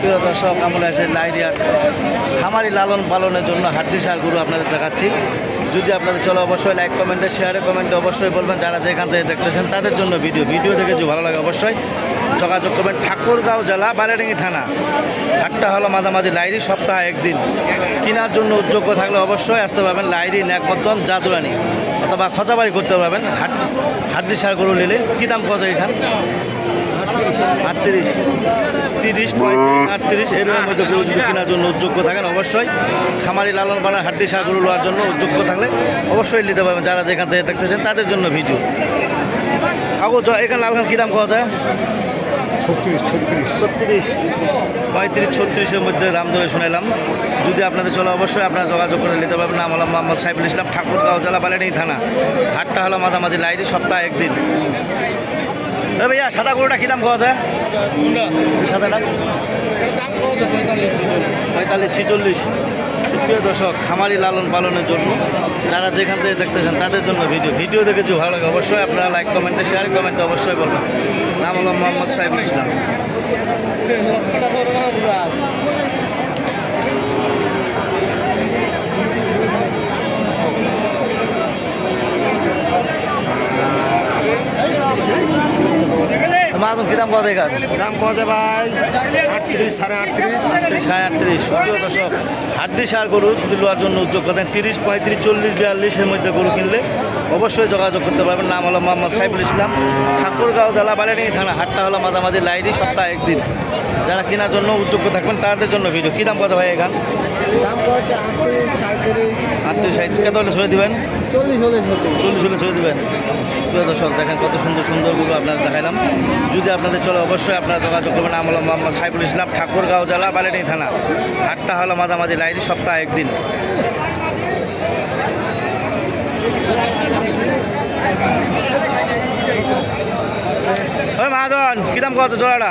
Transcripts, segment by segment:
প্রিয় দর্শক আমরা এসে লাইরিয়া খামারি লালন পালনের জন্য হাড্ডি সার গরু আপনাদের দেখাচ্ছি। যদি আপনাদের চলো অবশ্যই লাইক কমেন্টে শেয়ারে কমেন্টে অবশ্যই বলবেন। যারা যেখান থেকে দেখতেছেন, তাদের জন্য ভিডিও ভিডিও দেখে যদি ভালো লাগে অবশ্যই যোগাযোগ করবেন ঠাকুরগাঁও জেলা বারেডাঙ্গি থানা। হাটটা হলো মাঝামাঝি লাইরি সপ্তাহে একদিন। কেনার জন্য উদ্যোগ্য থাকলে অবশ্যই আসতে পারবেন লাইরি ন্যাকমদ্দন, জাদুরানি। অথবা খচাবাড়ি করতে পারবেন। হাট হাড্ডি সার গরু নিলে। কী দাম খরচ এখান? আটত্রিশ। তিরিশ পঁয়ত্রিশ আটত্রিশ। এরকম মধ্যে গরু যদি কেনার জন্য উদ্যোগ্য থাকেন, অবশ্যই খামারি লালন পালন হাড্ডি সার গরু জন্য উদ্যোগ্য থাকলে অবশ্যই নিতে পারবেন। যারা যেখান থেকে দেখতেছেন, তাদের জন্য ভিডিও। কাগজ এখানে লালখান কী দাম পাওয়া যায় ছত্রিশ ছত্রিশ। ছত্রিশ। পঁয়ত্রিশ, ছত্রিশের মধ্যে দাম ধরে শুনাইলাম। যদি আপনাদের চলে অবশ্যই আপনারা যোগাযোগ করে নিতে পারবেন। নাম হলাম মোহাম্মদ সাইফুল ইসলাম, ঠাকুরগাঁও জেলা বালেনি থানা। হাটটা হলো মাঝামাঝি লাইটে সপ্তাহে একদিন। ভাইয়া, সাদা গরুটা কী দাম পাওয়া যায় সাদাটা? পঁয়তাল্লিশ, ছিচল্লিশ। সুপ্রিয় দর্শক, খামারি লালন পালনের জন্য যারা যেখান থেকে দেখতেছেন তাদের জন্য ভিডিও। ভিডিও দেখেছি ভালো লাগে, অবশ্যই আপনারা লাইক কমেন্টে শেয়ার কমেন্টে অবশ্যই বলবেন নাম হলো মোহাম্মদ সাইফুল ইসলাম। মাদুন কী দাম পাওয়া যায় দাম যায় ভাই আটত্রিশ সাড়ে আটত্রিশ। আটত্রিশ সাড়ে আটত্রিশ। সুপ্রিয় দর্শক হাড্ডি সার গরু যদি লোয়ার জন্য উদ্যোগ করেন তিরিশ পঁয়ত্রিশ চল্লিশ বিয়াল্লিশের মধ্যে গরু কিনলে অবশ্যই যোগাযোগ করতে পারবেন। নাম হলো মোহাম্মদ সাইফুল ইসলাম। ঠাকুরগাঁও জেলা বালেনি থানা। হাটটা হলো মাঝামাঝি লাইরি সপ্তাহে একদিন। যারা কেনার জন্য উদ্যোগ্য থাকবেন তাদের জন্য ভিডিও। কী দাম কথা ভাই এখান? আটত্রিশ সাঁত্রিশ। আটত্রিশ কত হলে ছড়ে দিবেন? চল্লিশ হলে চল্লিশ হলে ছড়ে দেবেন। দর্শক দেখেন কত সুন্দর সুন্দর গরু আপনাদের দেখাইলাম। যদি আপনাদের চলে অবশ্যই আপনারা যোগাযোগ করবেন। নাম হলো মোহাম্মদ সাইফুল ইসলাম ঠাকুরগাঁও জেলা বালেনি থানা। হাটটা হলো মাঝামাঝি লাইনি সপ্তাহে একদিন। ওই মহাজন কী দাম কত জোড়াটা?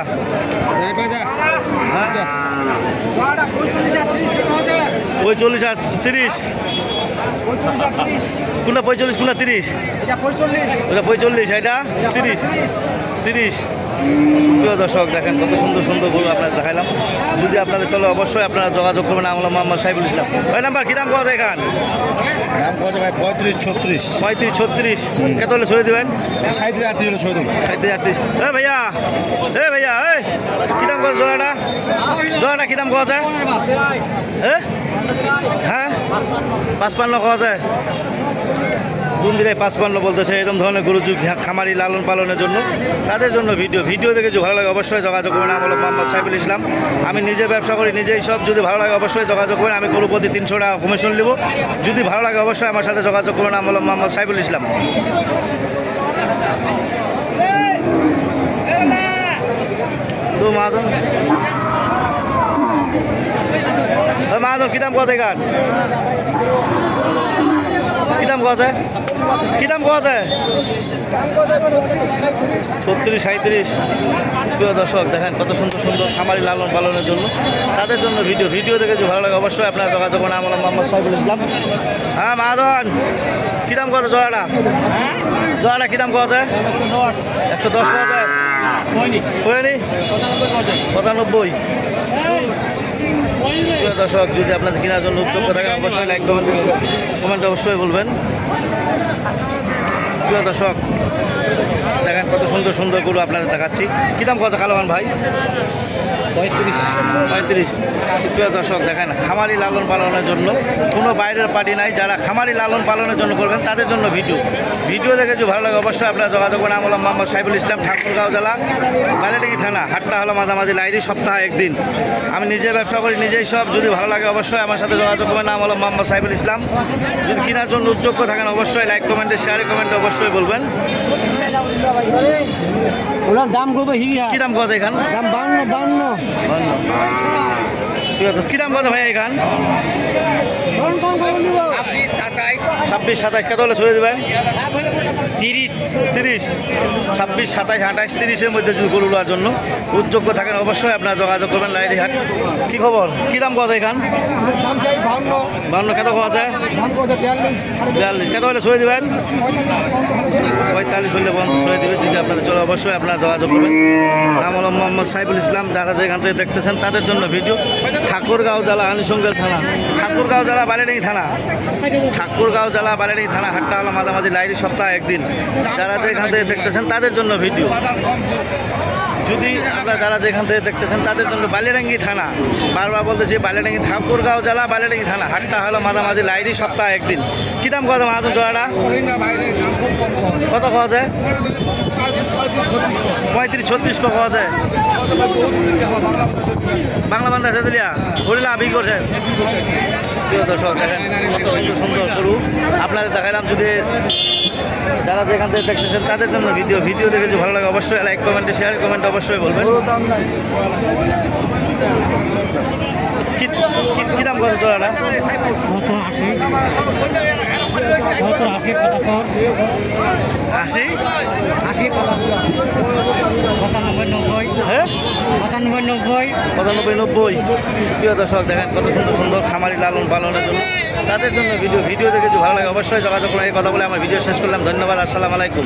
পঁয়চল্লিশ আর তিরিশ। কোনটা পঁয়চল্লিশ কোনটা তিরিশ? ওটা পঁয়চল্লিশ এটা তিরিশ। তিরিশ। প্রিয় দর্শক দেখেন কত সুন্দর সুন্দর গরু আপনাদের দেখাইলাম। যদি আপনাদের চলে অবশ্যই আপনারা যোগাযোগ করবেন আমলা মোহাম্মদ সাইফুল ইসলাম। ওই নাম্বার কী? দাম পাওয়া যায় এখান? দাম পাওয়া যায় ভাই? পঁয়ত্রিশ ছত্রিশ। পঁয়ত্রিশ ছত্রিশ। কত হলে ছড়ে দেবেন? সাঁত্রিশ আটত্রিশ হলে দেবো। সাঁত্রিশ আটত্রিশ। এ ভাইয়া এ ভাইয়া এই কী দাম কত জোড়াটা? জোড়াটা কী দাম পাওয়া যায় হ্যাঁ হ্যাঁ? পাঁচপান্ন পাওয়া যায় বন্দিরে পাঁচপান্ন বলতেছে, এরকম ধরনের গরু খামারি লালন পালনের জন্য। তাদের জন্য ভিডিও। ভিডিও দেখে যদি ভালো লাগে অবশ্যই যোগাযোগ করবেন আমার হলো মোহাম্মদ সাইফুল ইসলাম। আমি নিজে ব্যবসা করি, নিজেই সব। যদি ভালো লাগে অবশ্যই যোগাযোগ করেন। আমি গরু প্রতি তিনশো টাকা কমিশন নেব। যদি ভালো লাগে অবশ্যই আমার সাথে যোগাযোগ করবেন আমার হলো মোহাম্মদ সাইফুল ইসলাম। তো মাহাজন। মাহাজন, কী দাম কত এখান? কী দাম কত কী দাম কত ছত্রিশ সাঁত্রিশ প্রিয় দর্শক দেখেন কত সুন্দর সুন্দর খামারি লালন পালনের জন্য তাদের জন্য ভিডিও। ভিডিও দেখে ভালো লাগে অবশ্যই আপনার যোগাযোগ করুন। আমার মোহাম্মদ সাইফুল ইসলাম। হ্যাঁ মাহাজন কী দাম কত জোড়াটা? জোড়াটা কী দাম পাওয়া যায় একশো দশ পাওয়া যায় পঁচানব্বই। দর্শক, যদি আপনাদের কেনার জন্য উদ্যোগ থাকেন, অবশ্যই লাইক কমেন্ট কমেন্ট অবশ্যই বলবেন। প্রিয় দর্শক, দেখেন কত সুন্দর সুন্দরগুলো আপনাদের দেখাচ্ছি। কী দাম কত কালোমান ভাই? পঁয়ত্রিশ। পঁয়ত্রিশ। সুপ্রিয় দর্শক, দেখেন, খামারি লালন পালনের জন্য কোনো বাইরের পার্টি নাই। যারা খামারি লালন পালনের জন্য করবেন, তাদের জন্য ভিডিও। ভিডিও দেখে যদি ভালো লাগে, অবশ্যই আপনারা যোগাযোগ করেন। আমলাম মোহাম্মদ সাইফুল ইসলাম, ঠাকুরগাঁও জেলা বালিডিগি থানা, হাটটা হলো মাঝামাঝি লাইরি সপ্তাহে একদিন। আমি নিজে ব্যবসা করি, নিজেই সব। যদি ভালো লাগে, অবশ্যই আমার সাথে যোগাযোগ করবেন। নাম হলো মোহাম্মদ সাইফুল ইসলাম। যদি কেনার জন্য উদ্যোগ্য থাকেন, অবশ্যই লাইক, কমেন্টে, শেয়ারে, কমেন্টে অবশ্যই বলবেন। ওনার দাম করবে হিরিয়া কি দাম কত এখানে? দাম বান্ন বান্ন। আছে কী দাম কত ভাই এখান ছাব্বিশ সাতাশ কত হলে ছড়িয়ে দেবেন তিরিশ তিরিশ, ছাব্বিশ সাতাশ আঠাশ তিরিশের মধ্যে গরু নেওয়ার জন্য উদ্যোগ্য থাকেন, অবশ্যই আপনারা যোগাযোগ করবেন লাইরি হাট কী খবর? কী দাম কথা এখান বান্ন, কত কথা আছে বিয়াল্লিশ, কত হলে ছড়িয়ে দেবেন? পঁয়তাল্লিশ হলে ছড়িয়ে দেবে যদি আপনাদের চলে, অবশ্যই আপনারা যোগাযোগ করবেন। নাম হলো মোহাম্মদ সাইফুল ইসলাম, যারা যেখান থেকে দেখতেছেন তাদের জন্য ভিডিও ঠাকুরগাঁও জেলা আনুষঙ্গেল থানা। ঠাকুরগাঁও জেলা বালেডাঙ্গি থানা। ঠাকুরগাঁও জেলা বালেডাঙ্গি থানা হাটটা হলো মাঝামাঝি লাইরি সপ্তাহে একদিন। যারা যেখান থেকে দেখতেছেন তাদের জন্য ভিডিও। যদি আপনারা যারা যেখান থেকে দেখতেছেন তাদের জন্য বালিয়াডাঙ্গি থানা। বারবার বলতেছি বালিয়াডাঙ্গি ঠাকুরগাঁও জেলা বালিয়াডাঙ্গি থানা হাটটা হলো মাঝামাঝি লাইরি সপ্তাহ একদিন। কী দাম কত মাহাজন জোড়াটা? কত খাওয়া যায় পঁয়ত্রিশ, ছত্রিশ কো খাওয়া যায়। বাংলা বান্ধা তেতুলিয়া হরিলা বিক্রি করছেন? দর্শক সুন্দর গরু আপনাদের দেখালাম যদি যারা যেখান থেকে দেখতেছেন তাদের জন্য ভিডিও। ভিডিও দেখে যদি ভালো লাগে, অবশ্যই লাইক কমেন্টে শেয়ার কমেন্ট অবশ্যই বলবেন। করছে জোড়াটা সত্তর আশি। সত্তর আশি পঁচাত্তর। আশি? আশি পঁচাত্তর। পঁচানব্বই নব্বই। হ্যাঁ? পঁচানব্বই নব্বই। পঁচানব্বই নব্বই। প্রিয় দর্শক দেখেন কত সুন্দর সুন্দর খামারি লালন পালনের জন্য তাদের জন্য ভিডিও ভিডিও দেখে যদি ভালো লাগে অবশ্যই যোগাযোগ করে কথা বলে আমার ভিডিও শেষ করলাম। ধন্যবাদ আসসালামু আলাইকুম।